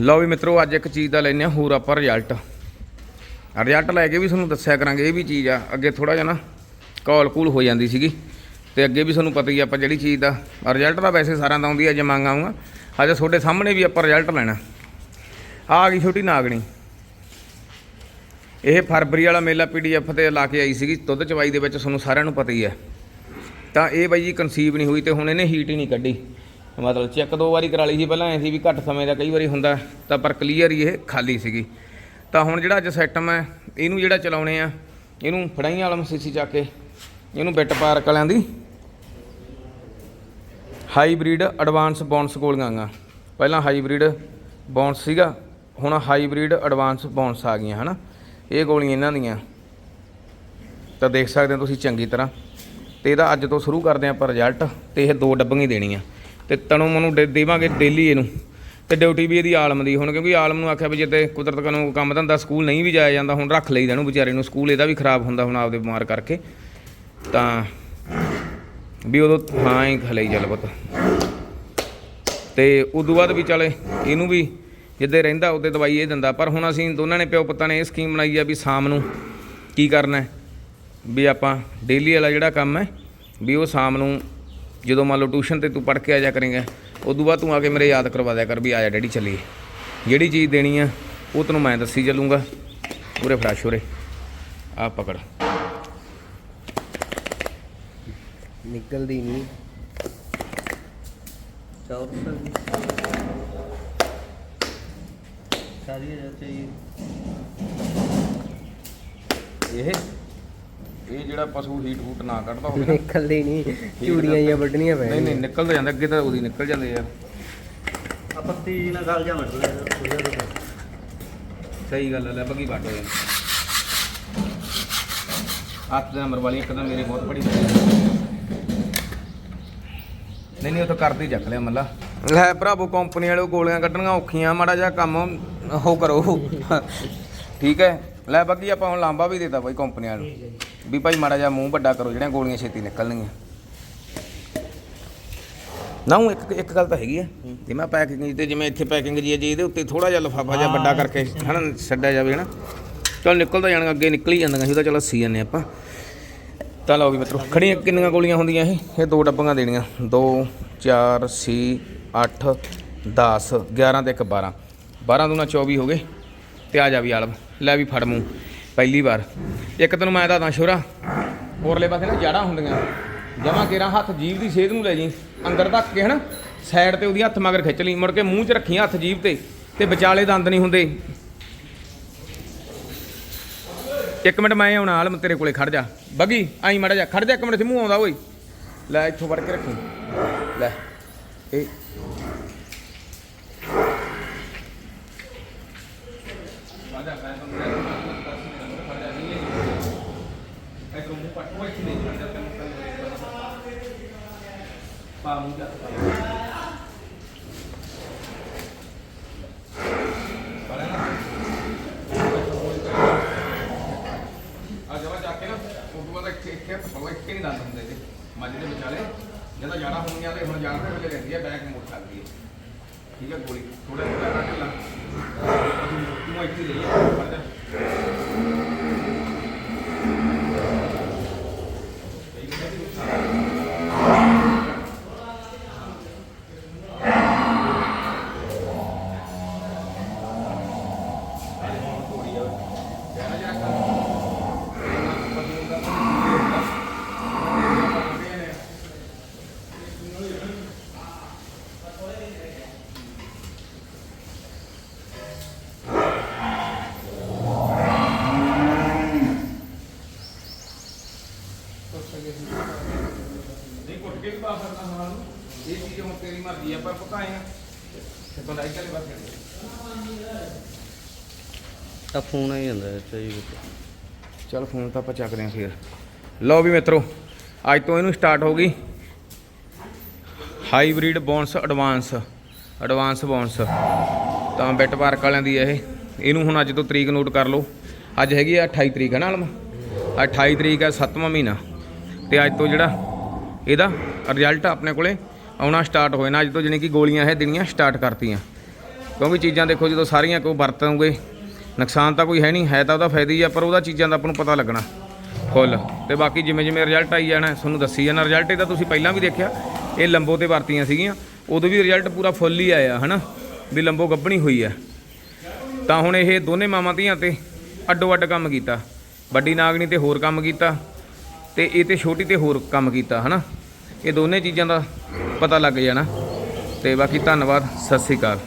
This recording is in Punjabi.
ਲਓ ਵੀ ਮਿੱਤਰੋ, ਅੱਜ ਇੱਕ ਚੀਜ਼ ਦਾ ਲੈਨੇ ਆ ਹੋਰ ਆਪਾਂ ਰਿਜ਼ਲਟ ਰਿਜ਼ਲਟ ਲੈ ਕੇ ਵੀ ਤੁਹਾਨੂੰ ਦੱਸਿਆ ਕਰਾਂਗੇ, ਇਹ ਵੀ ਚੀਜ਼ ਆ। ਅੱਗੇ ਥੋੜਾ ਜਿਹਾ ਨਾ ਕਾਲ ਕੂਲ ਹੋ ਜਾਂਦੀ ਸੀਗੀ। ਤੇ ਅੱਗੇ ਵੀ ਤੁਹਾਨੂੰ ਪਤਾ ਹੀ ਆਪਾਂ ਜਿਹੜੀ ਚੀਜ਼ ਦਾ। ਰਿਜ਼ਲਟ ਤਾਂ ਵੈਸੇ ਸਾਰਿਆਂ ਦਾ ਆਉਂਦੀ ਆ, ਜੇ ਮੰਗ ਆਉਂਗਾ ਅੱਜ ਤੁਹਾਡੇ ਸਾਹਮਣੇ ਵੀ ਆਪਾਂ ਰਿਜ਼ਲਟ ਲੈਣਾ। ਆ ਗਈ ਛੋਟੀ ਨਾਗਣੀ। ਇਹ ਫਰਵਰੀ ਵਾਲਾ ਮੇਲਾ ਪੀਡੀਐਫ ਤੇ ਲਾ ਕੇ ਆਈ ਸੀਗੀ, ਦੁੱਧ ਚਵਾਈ ਦੇ ਵਿੱਚ ਤੁਹਾਨੂੰ ਸਾਰਿਆਂ ਨੂੰ ਪਤਾ ਹੀ ਹੈ। ਤਾਂ ਇਹ ਬਾਈ ਜੀ ਕਨਸੀਵ ਨਹੀਂ ਹੋਈ ਤੇ ਹੁਣ ਇਹਨੇ ਹੀਟ ਹੀ ਨਹੀਂ ਕੱਢੀ। ਮਤਲਬ ਚੈੱਕ ਦੋ ਵਾਰੀ ਕਰਾ ਲਈ ਸੀ ਪਹਿਲਾਂ, ਐ ਸੀ ਵੀ ਘੱਟ ਸਮੇਂ ਦਾ ਕਈ ਵਾਰੀ ਹੁੰਦਾ, ਤਾਂ ਪਰ ਕਲੀਅਰ ਹੀ ਇਹ ਖਾਲੀ ਸੀਗੀ। ਤਾਂ ਹੁਣ ਜਿਹੜਾ ਅੱਜ ਸੈਟਮ ਹੈ, ਇਹਨੂੰ ਜਿਹੜਾ ਚਲਾਉਣੇ ਆ, ਇਹਨੂੰ ਫੜਾਈਆਂ ਵਾਲਾ ਮਸੀਸੀ ਚੱਕ ਕੇ, ਇਹਨੂੰ ਬਿੱਟ ਪਾਰਕ ਵਾਲਿਆਂ ਦੀ। ਹਾਈਬ੍ਰਿਡ ਐਡਵਾਂਸ ਬੌਂਸ ਗੋਲੀਆਂ ਗਾ ਪਹਿਲਾਂ ਹਾਈਬ੍ਰਿਡ ਬੌਂਸ ਸੀਗਾ, ਹੁਣ ਹਾਈਬ੍ਰਿਡ ਐਡਵਾਂਸ ਬੌਂਸ ਆ ਗਈਆਂ, ਹਨਾ? ਇਹ ਗੋਲੀਆਂ ਇਹਨਾਂ ਦੀਆਂ। ਤਾਂ ਦੇਖ ਸਕਦੇ ਹੋ ਤੁਸੀਂ ਚੰਗੀ ਤਰ੍ਹਾਂ। ਤੇ ਇਹਦਾ ਅੱਜ ਤੋਂ ਸ਼ੁਰੂ ਕਰਦੇ ਹਾਂ ਆਪਾਂ ਰਿਜ਼ਲਟ ਤੇ ਇਹ ਦੋ ਡੱਬੀਆਂ ਹੀ ਦੇਣੀਆਂ। ਤੇ ਤਣੋਂ ਮਨੂੰ ਦੇ- ਦੇਵਾਂਗੇ ਡੇਲੀ ਇਹਨੂੰ। ਤੇ ਡਿਊਟੀ ਵੀ ਇਹਦੀ ਆਲਮ ਦੀ, ਹੁਣ ਕਿਉਂਕਿ ਆਲਮ ਨੂੰ ਆਖਿਆ ਵੀ ਜਿੱਤੇ ਕੁਦਰਤ ਕਨੂੰ ਕੰਮ ਧੰਦਾ ਸਕੂਲ ਨਹੀਂ ਵੀ ਜਾਇਆ ਜਾਂਦਾ, ਹੁਣ ਰੱਖ ਲਈਦਾ ਇਹਨੂੰ ਵਿਚਾਰੇ ਨੂੰ। ਸਕੂਲ ਇਹਦਾ ਵੀ ਖਰਾਬ ਹੁੰਦਾ ਹੁਣ ਆਪਦੇ ਬਿਮਾਰ ਕਰਕੇ। ਤਾਂ ਵੀ ਉਦੋਂ ਹਾਂ ਹੀ ਖਲੇ ਚੱਲ ਪੁੱਤ। ਤੇ ਉਦੋਂ ਬਾਅਦ ਵੀ ਚਲੇ ਇਹਨੂੰ ਵੀ ਜਿੱਦੇ ਰਹਿੰਦਾ ਉਹਦੇ ਦਵਾਈ ਇਹ ਦਿੰਦਾ। ਪਰ ਹੁਣ ਅਸੀਂ ਦੋਨਾਂ ਨੇ ਪਿਓ ਪੁੱਤਾਂ ਨੇ ਇਹ ਸਕੀਮ ਬਣਾਈ ਆ ਵੀ ਸ਼ਾਮ ਨੂੰ ਕੀ ਕਰਨਾ ਵੀ ਆਪਾਂ ਡੇਲੀ ਵਾਲਾ ਜਿਹੜਾ ਕੰਮ ਹੈ, ਵੀ ਉਹ ਸ਼ਾਮ ਨੂੰ ਜਦੋਂ ਮੰਨ ਲਓ ਟਿਊਸ਼ਨ ਤੇ ਤੂੰ ਪੜ੍ਹ ਕੇ ਆ ਜਾ ਕਰੇਂਗਾ, ਉਦੋਂ ਬਾਅਦ ਤੂੰ ਆ ਕੇ ਮੇਰੇ ਯਾਦ ਕਰਵਾ ਦਿਆ ਕਰ ਵੀ ਆ ਜਾ ਡੈਡੀ ਚੱਲੀਏ। ਜਿਹੜੀ ਚੀਜ਼ ਦੇਣੀ ਆ, ਉਹ ਤੈਨੂੰ ਮੈਂ ਦੱਸੀ ਚੱਲੂੰਗਾ। ਪੂਰੇ ਫਰੈਸ਼ ਹੋਰੇ ਆ ਪਕੜ। ਨਿਕਲਦੀ ਨਹੀਂ। ਚੌਥਾ। ਇਹ? ਇਹ ਜਿਹੜਾ ਪਸ਼ੂ ਹੀਟ ਹੂਟ ਨਾ ਕੱਢਦਾ ਹੋਵੇ ਨਾ। ਨਿਕਲਦੀ ਨਹੀਂ ਚੂੜੀਆਂ ਜਾਂ ਵੱਢਣੀਆਂ ਪੈ ਨਹੀਂ ਨਹੀਂ ਨਿਕਲਦਾ ਜਾਂਦਾ ਅੱਗੇ ਤਾਂ ਉਹਦੀ ਨਿਕਲ ਜਾਂਦੇ ਯਾਰ ਆਪਾਂ ਤੀਜ ਨਾਲ ਗੱਲ ਜਾ ਮੜ ਸਹੀ ਗੱਲ ਹੈ ਲੈ ਬੱਗੀ ਹੋ ਜਾਂਦੀ ਹੱਥ ਦੇ ਨੰਬਰ ਵਾਲੀ ਇੱਕ ਤਾਂ ਮੇਰੇ ਬਹੁਤ ਬੜੀ ਨਹੀਂ ਨਹੀਂ ਉਹ ਤਾਂ ਕਰਦੀ ਚੱਕ ਲਿਆ ਮੱਲਾ। ਲੈ। ਭਰਾਵੋ ਕੰਪਨੀ ਵਾਲੇ ਗੋਲੀਆਂ ਕੱਢਣੀਆਂ ਔਖੀਆਂ ਮਾੜਾ ਜਿਹਾ ਕੰਮ ਉਹ ਕਰੋ। ਠੀਕ ਹੈ। ਲੈ ਬੱਗੀ ਆਪਾਂ ਹੁਣ ਲਾਂਬਾ ਵੀ ਦੇਤਾ ਬਾਈ ਕੰਪਨੀ ਵਾਲੇ ਨੂੰ ਵੀ ਭਾਈ ਮਾੜਾ ਜਿਹਾ ਮੂੰਹ ਵੱਡਾ ਕਰੋ ਜਿਹੜੀਆਂ ਗੋਲੀਆਂ ਛੇਤੀ ਨਿਕਲਣਗੀਆਂ। ਨਾ ਉਹ ਇੱਕ ਇੱਕ ਗੱਲ ਤਾਂ ਹੈਗੀ ਆ। ਜੇ ਮੈਂ ਪੈਕਿੰਗ ਤੇ ਜਿਵੇਂ ਇੱਥੇ ਪੈਕਿੰਗ ਜੀ ਹੈ ਜੀ ਇਹਦੇ ਉੱਤੇ ਥੋੜਾ ਜਿਹਾ ਲਫਾਫਾ ਜਿਹਾ ਵੱਡਾ ਕਰਕੇ ਹਨਾ ਛੱਡਿਆ ਜਾਵੇ ਹਨਾ। ਚਲ ਨਿਕਲਦਾ ਜਾਣਗਾ ਅੱਗੇ ਨਿਕਲ ਹੀ ਜਾਂਦੀਆਂ ਸੀ ਉਹਦਾ ਚਲ ਅੱਸੀ ਜਾਂਦੇ ਆਪਾਂ। ਤਾਂ ਲਓ ਵੀ ਮਿੱਤਰੋ ਖੜੀਆਂ ਕਿੰਨੀਆਂ ਗੋਲੀਆਂ ਹੁੰਦੀਆਂ ਇਹ? ਇਹ ਦੋ ਡੱਬੀਆਂ ਦੇਣੀਆਂ। 2 4 6 8 10 11 ਤੇ ਇੱਕ 12 12 ਦੂਣਾ 24 ਹੋ ਗਏ ਤੇ ਆ ਜਾ ਵੀ ਆਲਮ, ਲੈ ਵੀ ਫੜ ਮੂੰਹ, ਪਹਿਲੀ ਵਾਰ। ਇੱਕ ਤੈਨੂੰ ਮੈਂ ਦੱਸਾਂ ਸ਼ੋਰਾ ਹੋਰਲੇ ਪਾਸੇ ਨਾ ਜੜਾਂ ਹੁੰਦੀਆਂ, ਜਮਾ ਕੇਰਾ ਹੱਥ ਜੀਭ ਦੀ ਸੇਧ ਨੂੰ ਲੈ ਜੀ, ਅੰਦਰ ਧੱਕ ਕੇ ਹਨਾ, ਸਾਈਡ ਤੇ ਉਹਦੀ ਹੱਥ ਮਗਰ ਖਿੱਚ ਲਈ, ਮੁੜ ਕੇ ਮੂੰਹ 'ਚ ਰੱਖੀਆਂ ਹੱਥ ਜੀਭ ਤੇ ਤੇ ਵਿਚਾਲੇ ਦੰਦ ਨਹੀਂ ਹੁੰਦੇ। ਇੱਕ ਮਿੰਟ ਮੈਂ ਆਉਣਾ ਆਲਮ ਤੇਰੇ ਕੋਲੇ ਖੜ ਜਾ। ਬੱਗੀ, ਆਈ ਮੜਾ ਜਾ, ਖੜ ਜਾ ਇੱਕ ਮਿੰਟ ਤੇ ਮੂੰਹ ਆਉਂਦਾ, ਓਏ। ਲੈ, ਇੱਥੋਂ ਵੜ ਕੇ ਰੱਖੀ। ਲੈ, ਇਹ ਵਾਦਾ ਮੈਂ ਤੁਹਾਨੂੰ ਜਾ ਕੇ ਨਾ ਉਸ ਤੋਂ ਦੇ ਵਿਚਾਲੇ ਜਦੋਂ ਜਾਣਾ ਹੋਣੀਆਂ ਤੇ ਹੁਣ ਜਾਣ ਦੇ ਵੇਲੇ ਰਹਿੰਦੀ ਹੈ ਬੈਕ ਮੁੜ ਸਕਦੀ ਹੈ ਠੀਕ ਹੈ ਗੋਲੀ ਥੋੜਾ ਥੋੜਾ ਕੱਟ ਲਾ ਤੂੰ ਇੱਥੇ ਲਈ ਹੁਣ ਤੇਰੀ ਮਰਜ਼ੀ ਆ ਪਰ ਪਕਾਏ ਆ। ਤੇ ਤੋਂ ਲਾਈ ਚਲੇ ਬਸ ਤਾਂ ਫੋਨ ਆਈ ਜਾਂਦਾ ਚਾਹੀਏ ਚਲ ਫੋਨ ਤਾਂ ਆਪਾਂ ਚੱਕਦੇ ਹਾਂ ਫਿਰ। ਲਓ ਵੀ ਮਿੱਤਰੋ ਅੱਜ ਤੋਂ ਇਹਨੂੰ ਸਟਾਰਟ ਹੋ ਗਈ। Hybrid bounce advance advance bounce ਤਾਂ ਬੈਟ ਪਾਰਕ ਵਾਲਿਆਂ ਦੀ ਇਹ। ਇਹਨੂੰ ਹੁਣ ਅੱਜ ਤੋਂ ਤਰੀਕ ਨੋਟ ਕਰ ਲਓ। ਅੱਜ ਹੈਗੀ ਆ 28 ਤਰੀਕ ਹੈ ਨਾ ਆਲਮ 28 ਤਰੀਕ ਹੈ 7ਵਾਂ ਮਹੀਨਾ। ਤੇ ਅੱਜ ਤੋਂ ਜਿਹੜਾ ਇਹਦਾ ਰਿਜ਼ਲਟ ਆਪਣੇ ਕੋਲੇ ਆਉਣਾ ਸਟਾਰਟ ਹੋਏ ਨਾ, ਅੱਜ ਤੋਂ ਜਾਣੀ ਕਿ ਗੋਲੀਆਂ ਇਹ ਦੇਣੀਆਂ ਸਟਾਰਟ ਕਰਤੀਆਂ। ਕਿਉਂਕਿ ਚੀਜ਼ਾਂ ਦੇਖੋ ਜਦੋਂ ਸਾਰੀਆਂ ਕੋਈ ਵਰਤੋਂਗੇ, ਨੁਕਸਾਨ ਤਾਂ ਕੋਈ ਹੈ ਨਹੀਂ, ਹੈ ਤਾਂ ਉਹਦਾ ਫਾਇਦਾ ਹੀ ਆ, ਪਰ ਉਹਦਾ ਚੀਜ਼ਾਂ ਦਾ ਆਪਾਂ ਨੂੰ ਪਤਾ ਲੱਗਣਾ। ਫੁੱਲ। ਤੇ ਬਾਕੀ ਜਿਵੇਂ ਜਿਵੇਂ ਰਿਜ਼ਲਟ ਆਈ ਜਾਣਾ, ਤੁਹਾਨੂੰ ਦੱਸੀ ਜਾਣਾ ਰਿਜ਼ਲਟ ਇਹਦਾ ਤੁਸੀਂ ਪਹਿਲਾਂ ਵੀ ਦੇਖਿਆ, ਇਹ ਲੰਬੋ ਤੇ ਵਰਤੀਆਂ ਸੀਗੀਆਂ, ਉਦੋਂ ਵੀ ਰਿਜ਼ਲਟ ਪੂਰਾ ਫੁੱਲ ਹੀ ਆਇਆ, ਹਨਾ? ਵੀ ਲੰਬੋ ਗੱਭਣੀ ਹੋਈ ਆ। ਤਾਂ ਹੁਣ ਇਹ ਦੋਨੇ ਮਾਵਾਂ ਧੀਆਂ ਤੇ ਅੱਡੋ ਅੱਡ ਕੰਮ ਕੀਤਾ। ਵੱਡੀ ਨਾਗਣੀ ਤੇ ਹੋਰ ਕੰਮ ਕੀਤਾ, ਤੇ ਇਹ ਤੇ ਛੋਟੀ ਤੇ ਹੋਰ ਕੰਮ ਕੀਤਾ, ਹਨਾ? ਇਹ ਦੋਨੇ ਚੀਜ਼ਾਂ ਦਾ ਪਤਾ ਲੱਗ ਜਾਣਾ। ਤੇ ਬਾਕੀ ਧੰਨਵਾਦ ਸਤਿ ਸ੍ਰੀ ਅਕਾਲ।